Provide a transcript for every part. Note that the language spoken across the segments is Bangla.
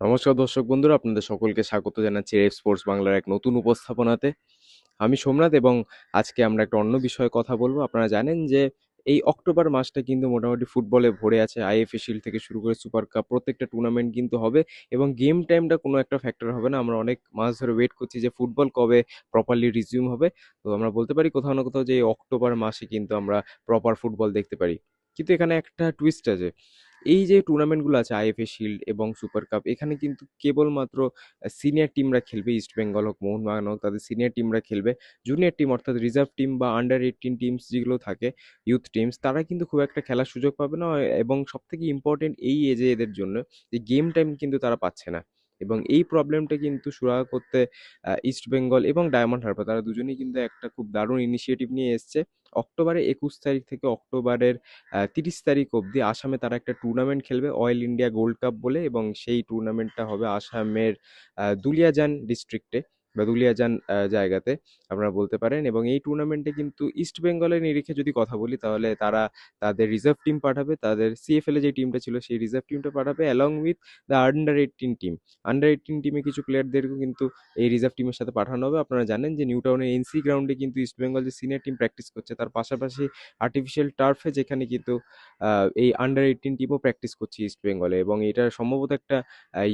নমস্কার দর্শক বন্ধুরা, আপনাদের সকলকে স্বাগত জানাচ্ছি রেফ স্পোর্টস বাংলার এক নতুন উপস্থাপনাতে। আমি সোমনাথ এবং আজকে আমরা একটা অন্য বিষয়ে কথা বলব। আপনারা জানেন যে এই অক্টোবর মাসটা কিন্তু মোটামুটি ফুটবলে ভরে আছে। আইএফএ শিল্ড থেকে শুরু করে সুপার কাপ প্রত্যেকটা টুর্নামেন্ট কিন্তু হবে এবং গেম টাইমটা কোনো একটা ফ্যাক্টর হবে না। আমরা অনেক মাস ধরে ওয়েট করছি যে ফুটবল কবে প্রপারলি রিজিউম হবে। তো আমরা বলতে পারি কোথাও না কোথাও যে এই অক্টোবর মাসে কিন্তু আমরা প্রপার ফুটবল দেখতে পারি। কিন্তু এখানে একটা টুইস্ট আছে। এই যে টুর্নামেন্টগুলো আছে আইএফএ শিল্ড এবং সুপার কাপ এখানে কিন্তু কেবলমাত্র সিনিয়র টিমরা খেলবে ইস্ট বেঙ্গল হোক, মোহনবাগান হোক, তাদের সিনিয়র টিমরা খেলবে। জুনিয়র টিম অর্থাৎ রিজার্ভ টিম বা আন্ডার এইটিন টিমস যেগুলো থাকে ইউথ টিমস তারা কিন্তু খুব একটা খেলার সুযোগ পাবে না এবং সবথেকে ইম্পর্টেন্ট এই এজে এদের জন্য যে গেম টাইম কিন্তু তারা পাচ্ছে না। এবং এই প্রবলেমটা কিন্তু সুরাহা করতে ইস্ট বেঙ্গল এবং ডায়মন্ড হারবার তারা দুজনেই কিন্তু একটা খুব দারুণ ইনিশিয়েটিভ নিয়ে এসছে। অক্টোবরের একুশ তারিখ থেকে অক্টোবরের তিরিশ তারিখ অবধি আসামে তারা একটা টুর্নামেন্ট খেলবে অয়েল ইন্ডিয়া গোল্ড কাপ বলে এবং সেই টুর্নামেন্টটা হবে আসামের দুলিয়াজান ডিস্ট্রিক্টে বা দুলিয়াজান জায়গাতে আপনারা বলতে পারেন এবং এই টুর্নামেন্টে কিন্তু ইস্ট বেঙ্গলের নিরিখে যদি কথা বলি তাহলে তারা তাদের রিজার্ভ টিম পাঠাবে, তাদের সিএফএল এ যে টিমটা ছিল সেই রিজার্ভ টিমটা পাঠাবে along with the under eighteen team under eighteen টিমে কিছু প্লেয়ারদেরকেও কিন্তু এই রিজার্ভ টিমের সাথে পাঠানো হবে। আপনারা জানেন যে নিউ টাউনের এনসি গ্রাউন্ডে কিন্তু ইস্ট বেঙ্গল যে সিনিয়র টিম প্র্যাকটিস করছে তার পাশাপাশি আর্টিফিশিয়াল টার্ফে যেখানে কিন্তু এই আন্ডার এইটিন টিমও প্র্যাকটিস করছে ইস্ট বেঙ্গলে এবং এটা সম্ভবত একটা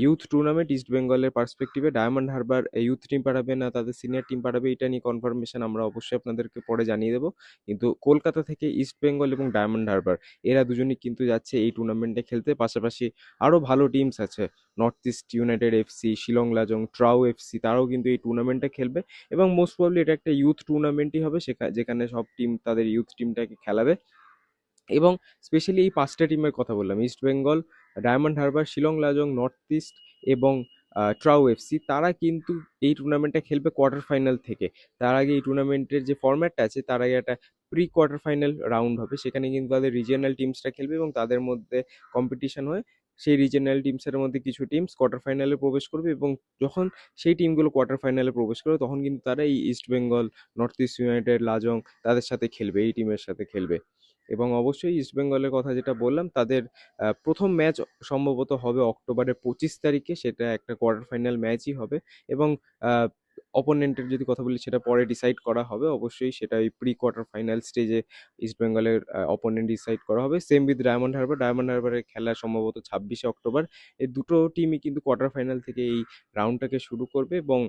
ইউথ টুর্নামেন্ট ইস্ট বেঙ্গলের পার্সপেক্টিভে ডায়মন্ড হারবার ইউথ টিম পাঠাবে না তাদের সিনিয়র টিম পাঠাবে, এটা নিয়ে কনফার্মেশন আমরা অবশ্যই আপনাদেরকে পরে জানিয়ে দেবো। কিন্তু কলকাতা থেকে ইস্ট বেঙ্গল এবং ডায়মন্ড হারবার এরা দুজনই কিন্তু যাচ্ছে এই টুর্নামেন্টে খেলতে। পাশাপাশি আরও ভালো টিমস আছে North East United FC Shillong Lajong TRAU FC তারাও কিন্তু এই টুর্নামেন্টে খেলবে। এবং মোস্ট প্রবলি এটা একটা ইউথ টুর্নামেন্টই হবে যেখানে সব টিম তাদের ইউথ টিমটাকে খেলাবে। এবং স্পেশালি এই পাঁচটা টিমের কথা বললাম East Bengal Diamond Harbour Shillong Lajong North East এবং ট্রাউ এফসি, তারা কিন্তু এই টুর্নামেন্টটা খেলবে কোয়ার্টার ফাইনাল থেকে। তার আগে এই টুর্নামেন্টের যে ফর্ম্যাটটা আছে, তার আগে একটা প্রি কোয়ার্টার ফাইনাল রাউন্ড হবে। সেখানে কিন্তু তাদের রিজিয়নাল টিমসটা খেলবে এবং তাদের মধ্যে কম্পিটিশন হয়ে সেই রিজিয়নাল টিমসের মধ্যে কিছু টিমস কোয়ার্টার ফাইনালে প্রবেশ করবে এবং যখন সেই টিমগুলো কোয়ার্টার ফাইনালে প্রবেশ করবে, তখন কিন্তু তারা এই East Bengal North East United Lajong তাদের সাথে খেলবে, এই টিমের সাথে খেলবে। এবং অবশ্যই ইস্ট বেঙ্গলের কথা যেটা বললাম, তাদের প্রথম ম্যাচ সম্ভবত হবে অক্টোবরের পঁচিশ তারিখে, সেটা একটা কোয়ার্টার ফাইনাল ম্যাচই হবে এবং অপোনেন্টের যদি কথা বলি, সেটা পরে ডিসাইড করা হবে। অবশ্যই সেটা ওই প্রি কোয়ার্টার ফাইনাল স্টেজে ইস্ট বেঙ্গলের অপোনেন্ট ডিসাইড করা হবে। Same with diamond Harbour diamond হারবারের খেলা সম্ভবত ছাব্বিশে অক্টোবর। এই দুটো টিমই কিন্তু কোয়ার্টার ফাইনাল থেকে এই রাউন্ডটাকে শুরু করবে এবং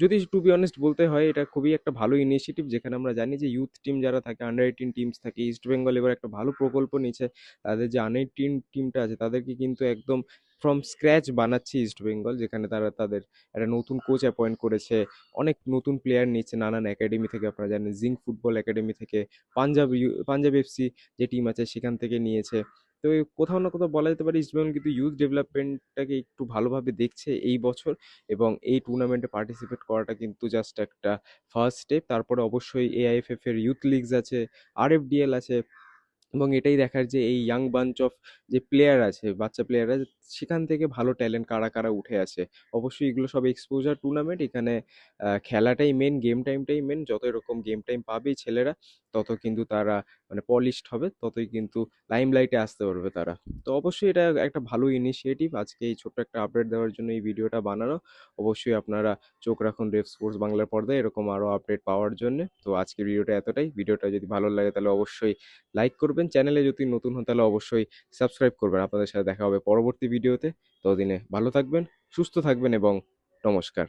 যদি টু বি অনেস্ট বলতে হয়, এটা খুবই একটা ভালো ইনিশিয়েটিভ যেখানে আমরা জানি যে ইউথ টিম যারা থাকে আন্ডার এইটিন টিমস থাকে ইস্ট বেঙ্গল এবার একটা ভালো প্রকল্প নিচ্ছে তাদের যে আন্ডার এইটিন টিমটা আছে, তাদেরকে কিন্তু একদম ফ্রম স্ক্র্যাচ বানাচ্ছে ইস্ট বেঙ্গল যেখানে তারা তাদের একটা নতুন কোচ অ্যাপয়েন্ট করেছে। অনেক নতুন প্লেয়ার নিচ্ছে নানান একাডেমি থেকে আপনারা জানেন জিঙ্ক ফুটবল একাডেমি থেকে পাঞ্জাব পাঞ্জাব এফসি যে টিম আছে, সেখান থেকে নিয়েছে। তো কোথাও না কোথাও বলা যেতে পারে ইস্টবেঙ্গল কিন্তু ইউথ ডেভেলপমেন্টটাকে একটু ভালোভাবে দেখছে এই বছর এবং এই টুর্নামেন্টে পার্টিসিপেট করাটা কিন্তু জাস্ট একটা ফার্স্ট স্টেপ তারপরে অবশ্যই এআইএফএফ এর ইউথ লিগস আছে আরএফডিএল আছে এবং এটাই দেখার যে এই ইয়াং বাঞ্চ অফ যে প্লেয়ার আছে, বাচ্চা প্লেয়াররা সেখান থেকে ভালো ট্যালেন্ট কারা কারা উঠে আসে। অবশ্যই এগুলো সব এক্সপোজার টুর্নামেন্ট এখানে খেলাটাই মেন গেম টাইমটাই মেন যত এরকম গেম টাইম পাবে ছেলেরা, তত কিন্তু তারা মানে পলিশড হবে, ততই কিন্তু লাইমলাইটে আসতে পারবে তারা। তো অবশ্যই এটা একটা ভালো ইনিশিয়েটিভ আজকে এই ছোট্ট একটা আপডেট দেওয়ার জন্য এই ভিডিওটা বানানো। অবশ্যই আপনারা চোখ রাখুন রেফ স্পোর্টস বাংলার পর্দায়, এরকম আরও আপডেট পাওয়ার জন্য। তো আজকের ভিডিওটা এতটাই। ভিডিওটা যদি ভালো লাগে তাহলে অবশ্যই লাইক করবেন চ্যানেলে যদি নতুন হন তাহলে অবশ্যই সাবস্ক্রাইব করবেন। আপনাদের সাথে দেখা হবে পরবর্তী ভিডিওতে। ততদিনে ভালো থাকবেন, সুস্থ থাকবেন এবং নমস্কার।